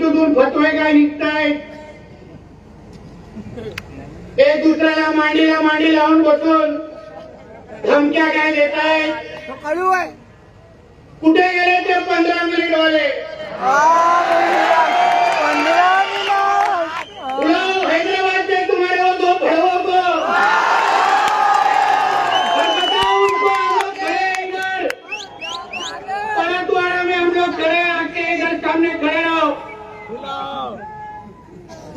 मशिदीतून फतवे काय निघतायत? एक दुसऱ्याला मांडीला मांडी लावून बसून धमक्या काय देत आहेत कळू आहे. कुठे गेले ते पंधरा मिनिट वाले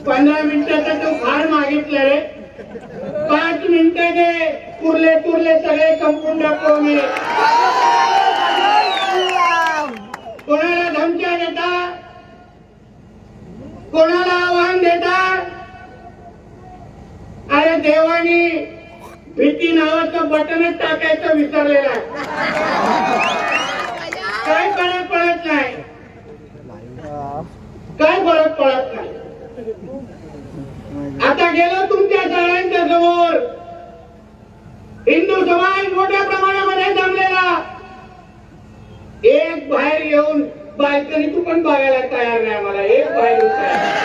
पंधरा मिनिटाचा तो फार मागितला रे. पाच मिनिटं दे पुरले तुरले सगळे संपून टाकतो मी. कोणाला धमक्या देता? कोणाला आव्हान देता? अरे देवानी भीती नावाचं बटनच टाकायचं विसरलेलं आहे. काय फरक पडत नाही? काय फरक पडत नाही? आता गेलो तुमच्या सगळ्यांच्या समोर. हिंदू समाज मोठ्या प्रमाणामध्ये जमलेला. एक बाहेर येऊन बाल्कनीतून पण बघायला तयार नाही मला एक बाहेर येऊन तयार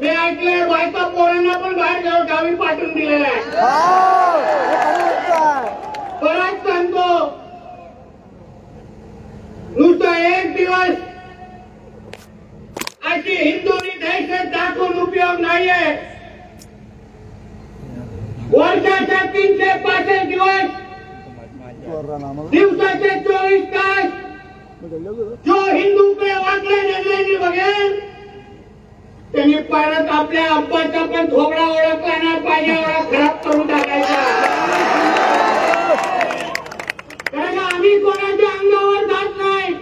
मी ऐकलंय बायका पोरांना पण बाहेर गाव गावी पाठवून दिलेलं आहे. परत सांगतो नुसतं एक दिवस अशी हिंदूंनी दहशत दाखवून उपयोग नाहीये. वर्षाच्या तीनशे पासष्ट दिवस दिवसाचे चोवीस तास जो हिंदूकडे वागले नजरेने बघेल त्यांनी परत आपल्या अब्बाचा पण थोबडा ओळखला नाही पाहिजे एवढा खराब करून टाकला कारण का आम्ही कोणाच्या अंगावर जात नाही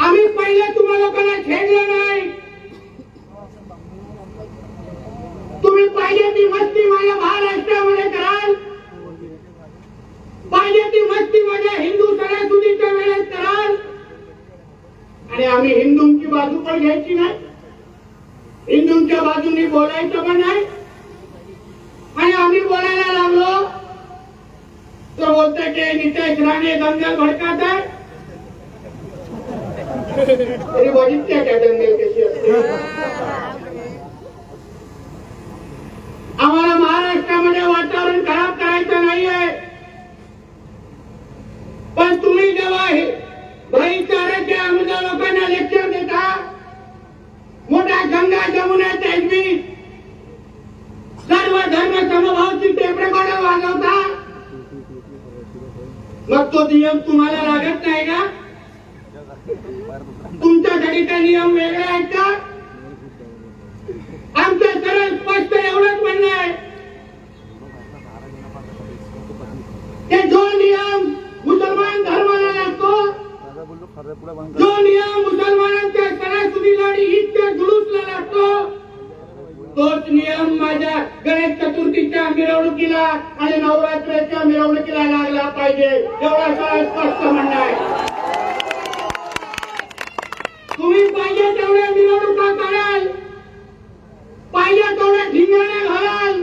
आम्ही पहिले तुम्हा लोकांना छेडलं नाही तुम्ही पाहिजे ती मस्ती माझ्या महाराष्ट्रामध्ये कराल पाहिजे ती मस्ती माझ्या हिंदू सणासुदीच्या वेळेत कराल आणि आम्ही हिंदूंची बाजू पण घ्यायची नाही हिंदूंच्या बाजूनी बोलायचं पण नाही आणि आम्ही बोलायला लागलो तर बोलतोय की नितेश राणे दंगल भडकात आहे तरी बघितल्या का दंगल कशी असते आम्हाला महाराष्ट्रामध्ये वातावरण खराब करायचं नाहीये पण तुम्ही जेव्हा हे भाईचाराच्या आमच्या लोकांना लेक्चर देता मोठा गंगा जमुना तेजवी सर्व धर्म समभावची टेप रेकॉर्डर वाजवता मग तो नियम तुम्हाला लागत नाही का तुमच्यासाठी ते नियम वेगळे आहेत का आमचं सरळ स्पष्ट एवढंच म्हणणं आहे की जो नियम मुसलमान धर्माला लागतो जो नियम मुसलमानांच्या सणासुदीला आणि ईदच्या जुलूसला लागतो. तोच नियम माझ्या गणेश चतुर्थीच्या मिरवणुकीला आणि नवरात्राच्या मिरवणुकीला लागला पाहिजे. एवढा सरळ स्पष्ट म्हणणं आहे. तुम्ही पाहिजे तेवढ्या मिरवणुका कराल? पाहिजे तेवढ्या धिंगाणे घालाल.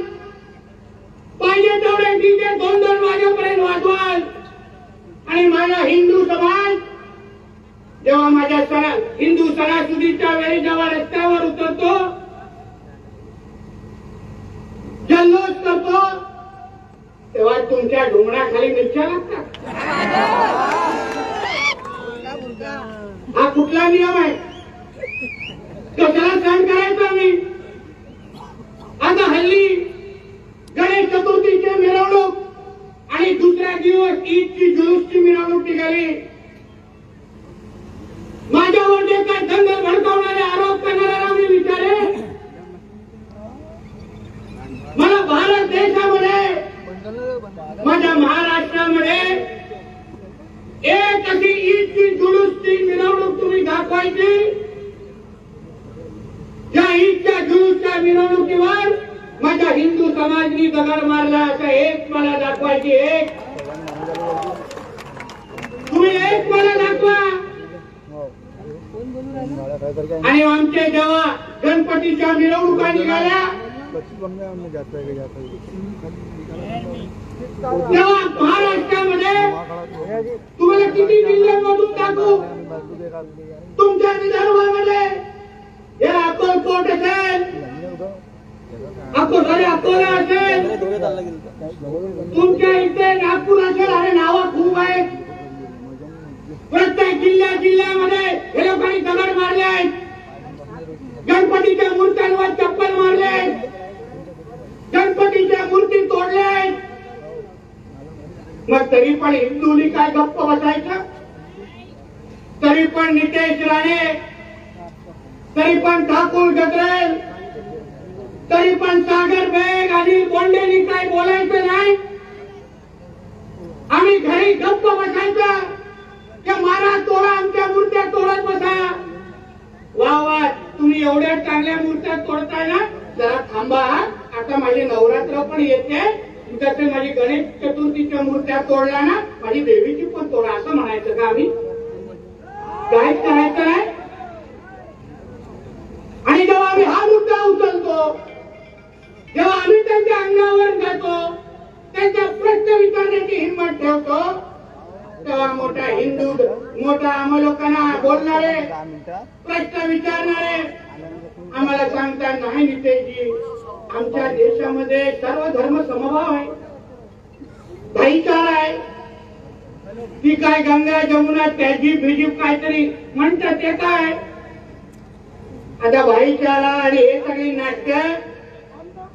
पाहिजे तेवढे डीजे दोन दोन वाजेपर्यंत वाजवाल. आणि माझा हिंदू समाज जेव्हा माझ्या सणा हिंदू सणासुदीच्या वेळी जेव्हा रस्त्यावर उतरतो जल्लोष करतो तेव्हा तुमच्या ढोंगणाखाली मिरच्या लागतात. हा कुठला नियम आहे? कशाला सण करायचा मी? आता हल्ली गणेश चतुर्थीची मिरवणूक आणि दुसऱ्या दिवस ईदची जुलूसची मिरवणूक निघाली. माझ्यावर काय दंगल भडकावणारे आरोप करणाऱ्याला मी विचारे? मला भारत देशामध्ये माझ्या महाराष्ट्रामध्ये एक अशी ईदची दुरुस्ती मिरवणूक तुम्ही दाखवायची? त्या ईदच्या जुलूसच्या मिरवणुकीवर माझ्या हिंदू समाजनी दगड मारला असं एक मला दाखवायची एक तुम्ही एक मला दाखवा आणि आमचे जेव्हा गणपतीच्या मिरवणुका निघाल्या तेव्हा महाराष्ट्रामध्ये तुम्हाला किती जिल्हे मधून टाकू तुमच्या विदर्भामध्ये हे अक्कलकोट असेल अकोल सॉरी अकोला असेल तुमच्या इथे नागपूर असेल अरे नावं खूप आहेत प्रत्येक जिल्ह्या जिल्ह्यामध्ये हे लोकांनी दगड मारले आहेत. गणपतीच्या मूर्त्यांवर चप्पल मारले गणपतीच्या मूर्ती तोडल्या आहेत. मग तरी पण हिंदूनी काय गप्प बसायचं? तरी पण नितेश राणे तरी पण ठाकूर गजरेल तरी पण सागर बेग आणि बोंडेनी काय बोलायचं नाही? आम्ही घरी गप्प बसायचं. त्या मारा तोडा आमच्या मूर्त्या तोडत बसा. वा वा तुम्ही एवढ्या चांगल्या मूर्त्या तोडताय ना जरा थांबा आता माझे नवरात्र पण येते. तुमच्याकडे माझी गणेश चतुर्थीच्या मूर्त्या तोडल्या ना माझी देवीची पण तोडा असं म्हणायचं का आम्ही? काय करायचं आहे? आणि जेव्हा आम्ही हा मुद्दा उचलतो जेव्हा आम्ही त्यांच्या अंगावर जातो त्यांच्या प्रश्न विचारण्याची हिंमत ठेवतो तेव्हा मोठा हिंदू मोठा आम्हा लोकांना बोलणारे प्रश्न विचारणारे आम्हाला सांगता नाही नितेशजी आमच्या देशामध्ये सर्व धर्म समभाव आहे. भाईचारा आहे. ती काय गंगा जमुना त्याजी बिजीब काहीतरी म्हणतात ते काय? आता भाईचारा आणि हे सगळी नाट्य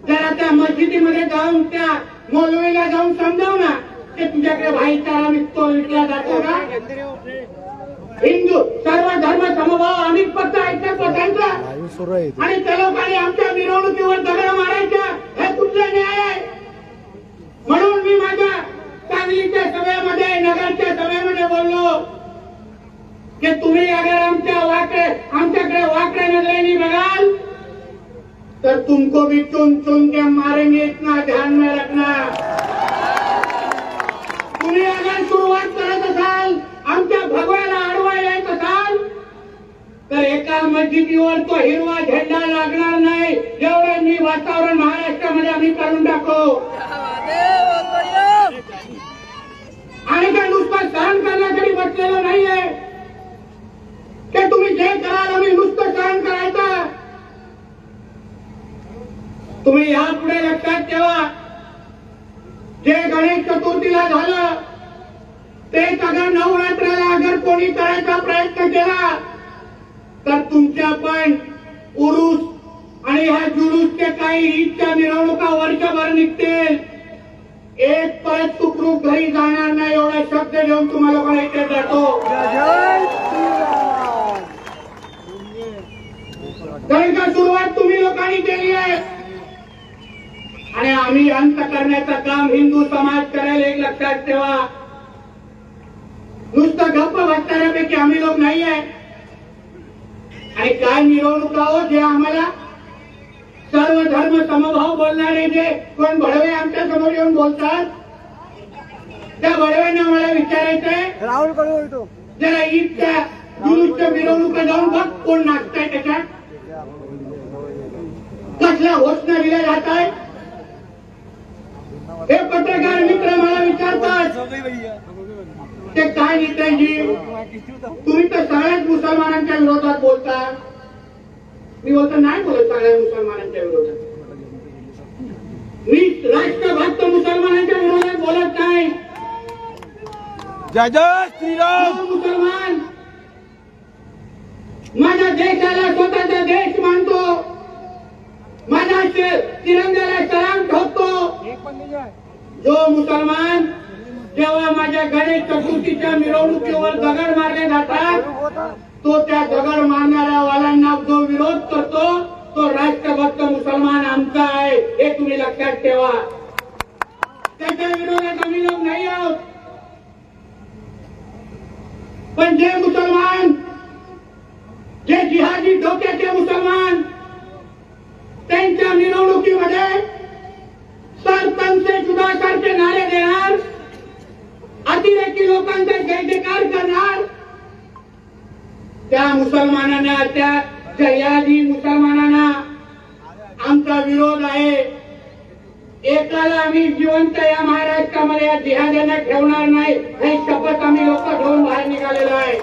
जरा त्या मस्जिदीमध्ये जाऊन त्या मोलवेला जाऊन समजाव ना की तुझ्याकडे भाईचारा विकतो विकला जातो का हिंदू सर्व धर्म समभाव आम्ही फक्त ऐकत बसायचं आणि त्या लोकांनी आमच्या मिरवणुकीवर दगड मारायच्या हे कुठलं न्याय आहे? म्हणून मी माझ्या सांगलीच्या सभेमध्ये नगरच्या सभेमध्ये बोललो की तुम्ही अगर आमच्या वाकडे आमच्याकडे वाकड्या नजरेने बघाल तर तुमको भी चुन चुन के मारेंगे एका मस्जिदीवर तो हिरवा झेंडा लागणार नाही. एवढं मी वातावरण महाराष्ट्रामध्ये आम्ही करून टाकू. आणि काय नुसतं सहन करण्यासाठी बसलेलं नाहीये. ते तुम्ही जे कराल आम्ही नुसतं सहन करायचं. तुम्ही यापुढे लक्षात ठेवा. जे गणेश चतुर्थीला झालं ते सगळं नवरात्राला अगर कोणी करायचा प्रयत्न केला तर तुमच्या पण उरुस आणि ह्या जुलूसच्या काही ईदच्या मिरवणुका वर्षभर निघतील एक परत सुखरूप घरी जाणार नाही एवढा शब्द घेऊन तुम्हाला पण इथे जातो. कारण का सुरुवात तुम्ही लोकांनी केली आहे. आणि आम्ही अंत करण्याचं काम हिंदू समाज करेल एक लक्षात ठेवा. नुसतं गप्प बसणाऱ्यापैकी आम्ही लोक नाही आहे. आणि काय मिरवणुका हो जे आम्हाला सर्व धर्म समभाव बोलणारे जे कोण भडवे आमच्यासमोर येऊन बोलतात त्या भडव्यांना मला विचारायचंय. राहुल कडू जरा ईदच्या जुलूसच्या मिरवणुका जाऊन बघ कोण नाचताय त्याच्यात. कसल्या घोषणा दिल्या जात आहे हे पत्रकार मित्र मला विचारतात. ते काय नेत्याजी तुम्ही तर सगळ्याच मुसलमानांच्या विरोधात बोलता. मी बोलतो नाही बोलत सगळ्या मुसलमानांच्या विरोधात. मी राष्ट्रभक्त मुसलमानांच्या विरोधात बोलत नाही. जय जय श्रीराम. जो मुसलमान. माझ्या देशाला स्वतःचा देश मानतो. माझ्या तिरंग्याला सलाम ठोकतो. जो मुसलमान जेव्हा माझ्या गणेश चतुर्थीच्या मिरवणुकीवर दगड मारले जातात तो त्या दगड मारणाऱ्या वाल्यांना जो विरोध करतो तो राष्ट्रभक्त मुसलमान आमचा आहे हे तुम्ही लक्षात ठेवा. त्याच्या विरोधात आम्ही लोक नाही आहोत. पण जे मुसलमान जे जिहादी डोक्याचे मुसलमान त्यांच्या मिरवणुकीमध्ये सरपंच सुद्धा सारखे नारे देणार अतिरेकी लोकांचा जयजयकार करणार त्या मुसलमानांना त्या जयादी मुसलमानांना आमचा विरोध आहे. एकाला आम्ही जिवंत या महाराष्ट्रामध्ये या जिहाद्यांना ठेवणार नाही हे शपथ आम्ही लोक घेऊन बाहेर निघालेलो आहे.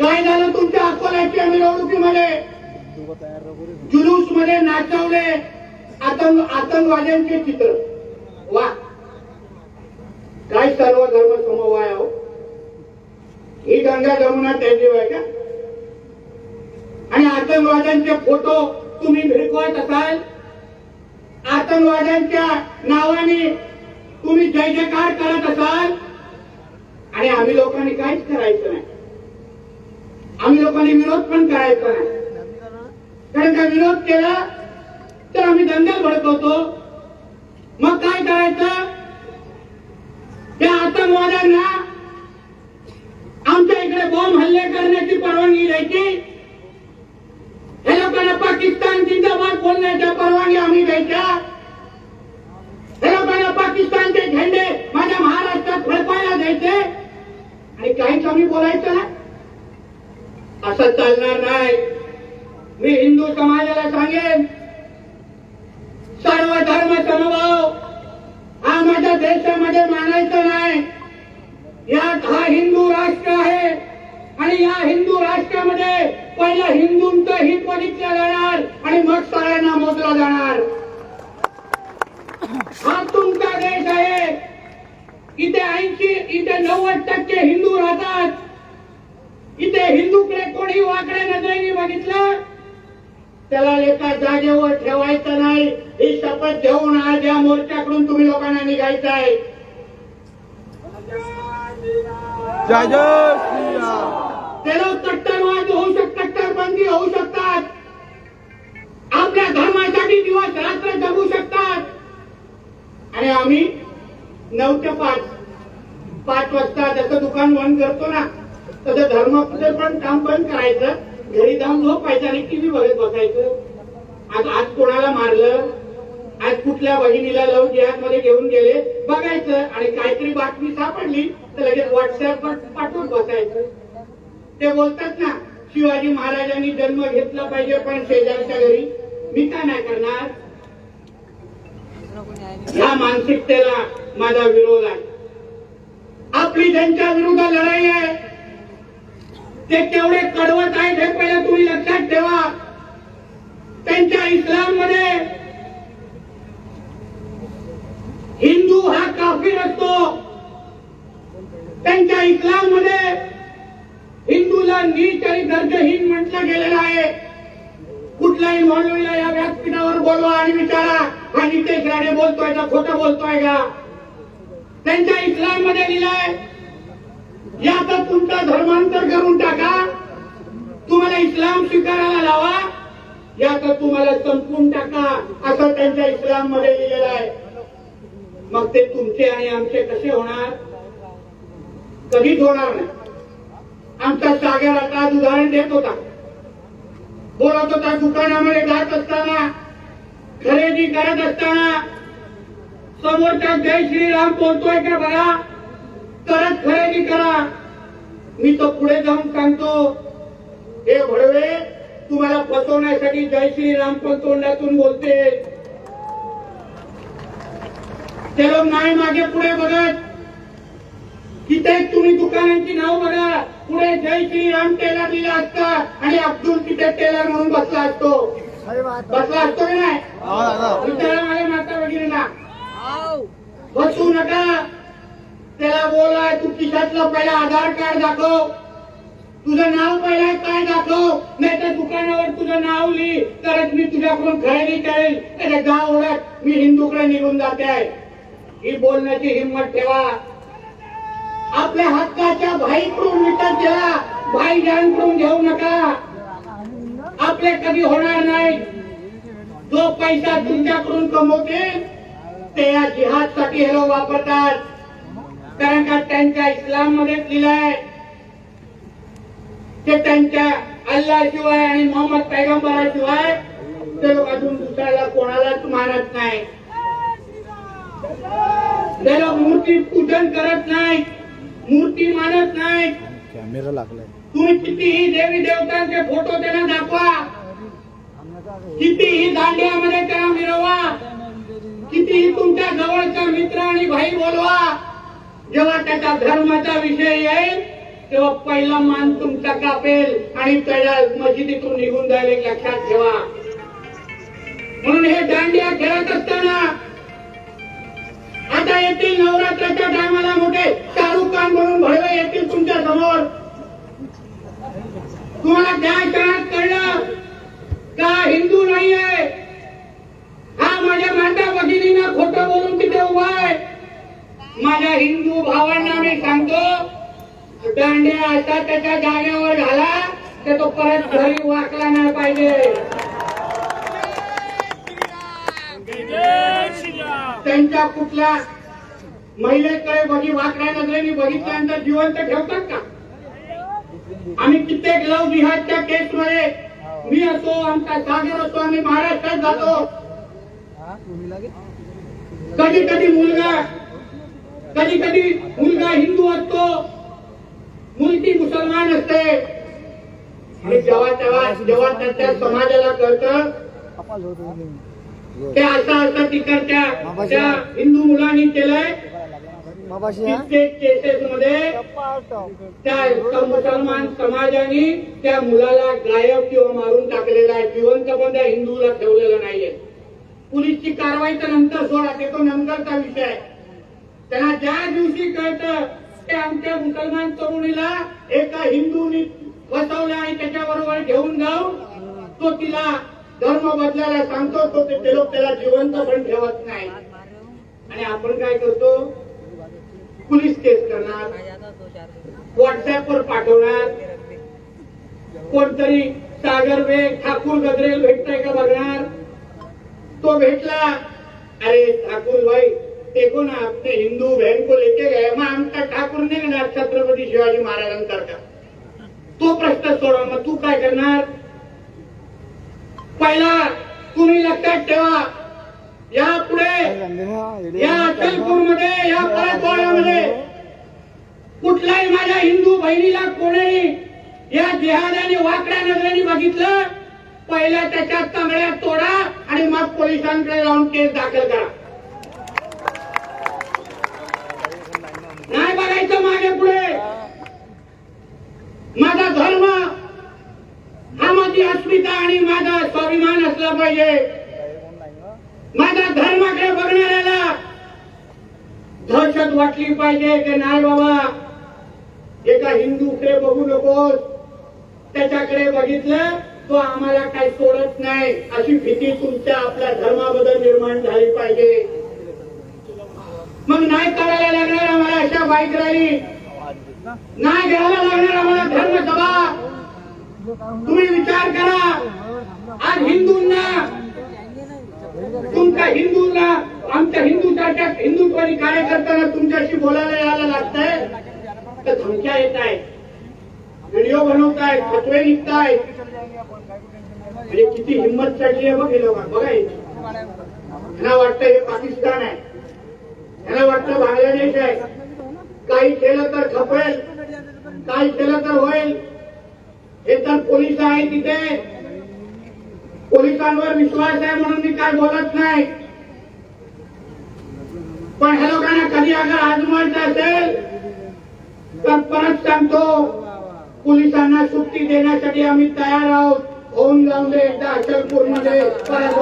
काय झालं तुमच्या अकोल्याच्या मिरवणुकीमध्ये? जुलूसमध्ये नाचवले आतंक आतंकवाद्यांचे चित्र. वा. काय सर्व धर्म समवाय हो? ही गंगा जमुना त्यांची आहे का? आणि आतंकवाद्यांचे फोटो तुम्ही भिरकवत असाल? आतंकवाद्यांच्या नावाने तुम्ही जय जयकार करत असाल? आणि आम्ही लोकांनी काहीच करायचं नाही. आम्ही लोकांनी विरोध पण करायचा नाही. कारण का विरोध केला तर आम्ही दंगल भडकवतो. मग काय करायचं? त्या आतंकवाद्यांना आमच्या इकडे बॉम्ब हल्ले करण्याची परवानगी द्यायची. हे लोकांना पाकिस्तान जिंदाबाद बोलण्याच्या परवानगी आम्ही द्यायच्या. हे लोकांना पाकिस्तानचे झेंडे माझ्या महाराष्ट्रात फडकायला द्यायचे. आणि काहीच आम्ही बोलायचं ना असं चालणार नाही. मी हिंदू समाजाला सांगेन सर्व धर्म समभाव हा देशामध्ये मानायचं नाही. यात हा हिंदू राष्ट्र आहे. आणि या हिंदू राष्ट्रामध्ये पहिलं हिंदूंचं हित बघितलं जाणार आणि मग सगळ्यांना मोजला जाणार. हा तुमचा देश आहे. इथे ऐंशी इथे नव्वद टक्के हिंदू राहतात. इथे हिंदूकडे कोणी वाकडे नजरेने बघितलं? त्याला एका जागेवर ठेवायचं नाही. ही शपथ घेऊन आज या मोर्चाकडून तुम्ही लोकांना निघायचं आहे त्याला कट्टरवाद होऊ शकतात कट्टरबंदी होऊ शकतात. आपल्या धर्मासाठी दिवस रात्र जगू शकतात. आणि आम्ही नऊ ते पाच पाच वाजता जसं दुकान बंद करतो ना तसं धर्मापुढे पण काम बंद करायचं. घरी जाऊन झोपायचं आणि टीव्ही बघत बसायचं. आज आज कोणाला मारलं? आज कुठल्या बहिणीला लव जिहादमध्ये घेऊन गेले? बघायचं आणि काहीतरी बातमी सापडली तर लगेच व्हॉट्सअपवर पाठवून बसायचं. ते बोलतात ना शिवाजी महाराजांनी जन्म घेतला पाहिजे पण शेजारच्या घरी. मी का नाही करणार? या मानसिकतेला माझा विरोध आहे. आपली त्यांच्या विरुद्ध लढाई आहे ते केवढे कडवट आहेत हे पहिले तुम्ही लक्षात ठेवा. त्यांच्या इस्लाममध्ये हिंदू हा काफीर असतो. त्यांच्या इस्लाममध्ये हिंदूला नीच आणि दर्जहीन म्हटलं गेलेलं आहे. कुठलाही मौलवीला या व्यासपीठावर बोलवा आणि विचारा. हा नितेश राणे बोलतोय का खोटं बोलतोय का? त्यांच्या इस्लाममध्ये लिहिलंय याचा तुमचा धर्मांतर करून टाका. तुम्हाला इस्लाम स्वीकारायला लावा. याचा तुम्हाला संपवून टाका. असं त्यांच्या इस्लाममध्ये लिहिलेलं आहे. मग ते तुमचे आणि आमचे कसे होणार? कधीच होणार नाही. आमचा सागर आता उदाहरण देत होता. बोलत होता दुकानामध्ये जात असताना खरेदी करत असताना समोरचा जय श्रीराम बोलतोय का बघा तरच खरेदी करा. मी तो पुढे जाऊन सांगतो हे भडवे तुम्हाला फसवण्यासाठी जय श्रीराम पण तोंडातून बोलते. ते लोक नाही मागे पुढे बघत तिथे तुम्ही दुकानांची नाव बघा. पुढे जय श्रीराम टेलर लिहिला असता आणि अब्दुल तिथे टेलर म्हणून बसला असतो. बसला असतो की नाही? हा विचारा माझ्या माता भगिनीला बसू नका. त्याला बोला तू खिशातलं पहिला आधार कार्ड दाखव. तुझं नाव पहिला काय दाखव? नाही तर दुकानावर तुझं नाव लिही. तरच मी तुझ्याकडून खरेदी करेल. त्याच्या गाव ओळख मी हिंदूकडे निघून जाते. आहे ही बोलण्याची हिंमत ठेवा. आपल्या हक्काच्या भाईकडून विकत घ्या भाई जाणकडून घेऊ नका. आपले कधी होणार नाही. जो पैसा तुमच्याकडून कमवतील ते या जिहादसाठी हे लोक वापरतात. कारण का त्यांच्या इस्लाममध्ये लिहिलंय ते त्यांच्या अल्ला शिवाय आणि मोहम्मद पैगंबराशिवाय ते लोक अजून दुसऱ्याला कोणालाच मानत नाही. ते लोक मूर्ती पूजन करत नाहीत मूर्ती मानत नाहीत कॅमेरा लागलाय. तुम्ही कितीही देवी देवतांचे फोटो त्यांना दाखवा. कितीही दांडियामध्ये त्यांना मिरवा. कितीही तुमच्या जवळचा मित्र आणि भाई बोलवा. जेव्हा त्याच्या धर्माचा विषय येईल तेव्हा पहिला मान तुमचा कापेल आणि त्याला मशिदीतून निघून जाईल लक्षात ठेवा. म्हणून हे दांडिया खेळत असताना आता येतील नवरात्राच्या टायमाला मोठे शाहरुख खान म्हणून भडवे येतील तुमच्यासमोर. तुम्हाला त्या क्षणात कळलं का हिंदू नाहीये? हा माझ्या माता भगिनीनं खोटं बोलून तिथे उभा आहे. माझ्या हिंदू भावांना मी सांगतो दांड्या असा त्याच्या जागेवर झाला तर तो परत घरी वाकला नाही पाहिजे. त्यांच्या कुठल्या महिलेकडे बघी वाकड्या नजरेने बघितल्यानंतर जिवंत ठेवतात का? आम्ही कित्येक लव केस केसमध्ये मी असो आमचा सागर असो आम्ही महाराष्ट्रात जातो. कधी कधी मुलगा कधी कधी मुलगा हिंदू असतो मुलगी मुसलमान असते. आणि जेव्हा तेव्हा जेव्हा त्याच्या समाजाला कळतं ते असं असं तिकडच्या त्या हिंदू मुलांनी केलंय केसेस मध्ये त्या मुसलमान समाजाने त्या मुलाला गायब किंवा मारून टाकलेला आहे. जिवंत पण त्या हिंदूला ठेवलेलं नाहीये. पोलीसची कारवाई तर नंतर सोडा ते तो नंतरचा विषय आहे. त्याला ज्या दिवशी कळतं ते आमच्या मुसलमान तरुणीला एका हिंदूनी बसवलं आणि त्याच्याबरोबर घेऊन जाऊन तो तिला धर्म बदलायला सांगतो तो ते लोक त्याला जिवंत पण ठेवत नाही. आणि आपण काय करतो? पोलीस केस करणार व्हॉट्सअपवर पाठवणार. कोणतरी सागर बेग ठाकूर गजरेल भेटताय का बघणार? तो भेटला. अरे ठाकूर भाई देखो ना अपने हिंदू बहन को लेके गए मग आमचा ठाकूर निघणार छत्रपती शिवाजी महाराजांसारखा तो प्रश्न सोडा मग तू काय करणार? पहिला तुम्ही लक्षात ठेवा. या पुढे या अचलपूरमध्ये या परतवाड्यामध्ये कुठल्याही माझ्या हिंदू बहिणीला कोणी या जिहादाने वाकड्या नजरेने बघितलं पहिल्या त्याच्या तंगड्या तोडा आणि मग पोलिसांकडे जाऊन केस दाखल करा. नाही बघायचं मागे पुढे. माझा धर्म हा माझी अस्मिता आणि माझा स्वाभिमान असला पाहिजे. माझ्या धर्माकडे बघणाऱ्याला दहशत वाटली पाहिजे की नाही बाबा? एका हिंदूकडे बघू नकोस. त्याच्याकडे बघितलं तो आम्हाला काही सोडत नाही. अशी भीती तुमच्या आपल्या धर्माबद्दल निर्माण झाली पाहिजे. मग नाही करायला लागणार आम्हाला अशा बाईक रॅली नाही घ्यायला लागणार आम्हाला धर्मसभा. तुम्ही विचार करा. आज हिंदूंना तुमच्या हिंदूंना आमच्या हिंदूसारख्या हिंदुत्वादी कार्यकर्त्यांना तुमच्याशी बोलायला यायला लागतंय? तर धमक्या येत आहेत. व्हिडिओ बनवताय फटवे निघताय. म्हणजे किती हिंमत चढली आहे बघ हे लोक. बघा हे. यांना वाटतं हे पाकिस्तान आहे. यांना वाटतं बांगलादेश आहे. काही केलं तर खपेल काही केलं तर होईल. हे तर पोलीस आहे तिथे. पोलिसांवर विश्वास आहे म्हणून मी काय बोलत नाही. पण ह्या लोकांना कधी अगर आजमायचं असेल तर परत सांगतो पोलिसांना सुट्टी देण्यासाठी आम्ही तयार आहोत. होऊन जाऊन दे एकदा अचलपूरमध्ये परत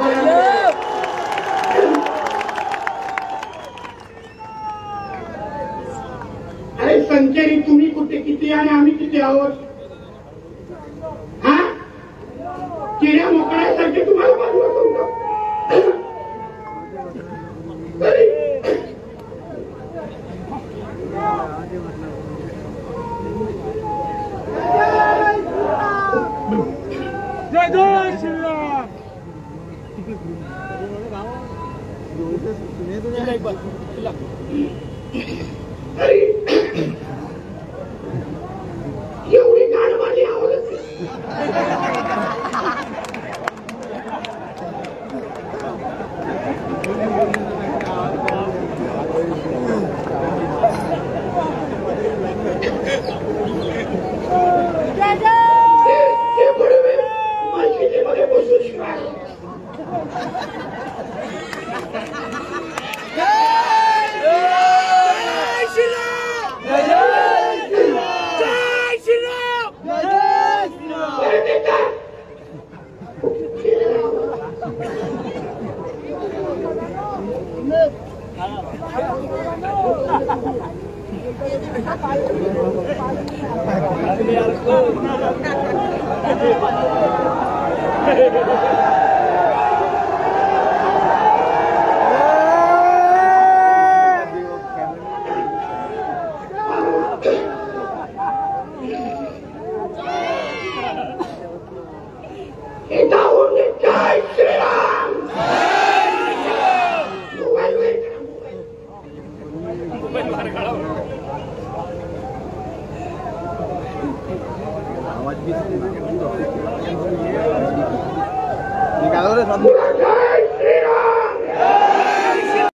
अरे संचरी तुम्ही कुठे किती आणि आम्ही किती आहोत हा किड्या मोकळ्यासाठी तुम्हाला बाजूला करू अरे जय जय श्रीराम अरे एवढी गाड माझी आवडत नाही. ते- ते बडवे मशिदीमध्ये बसून शिवाय जय जय इथं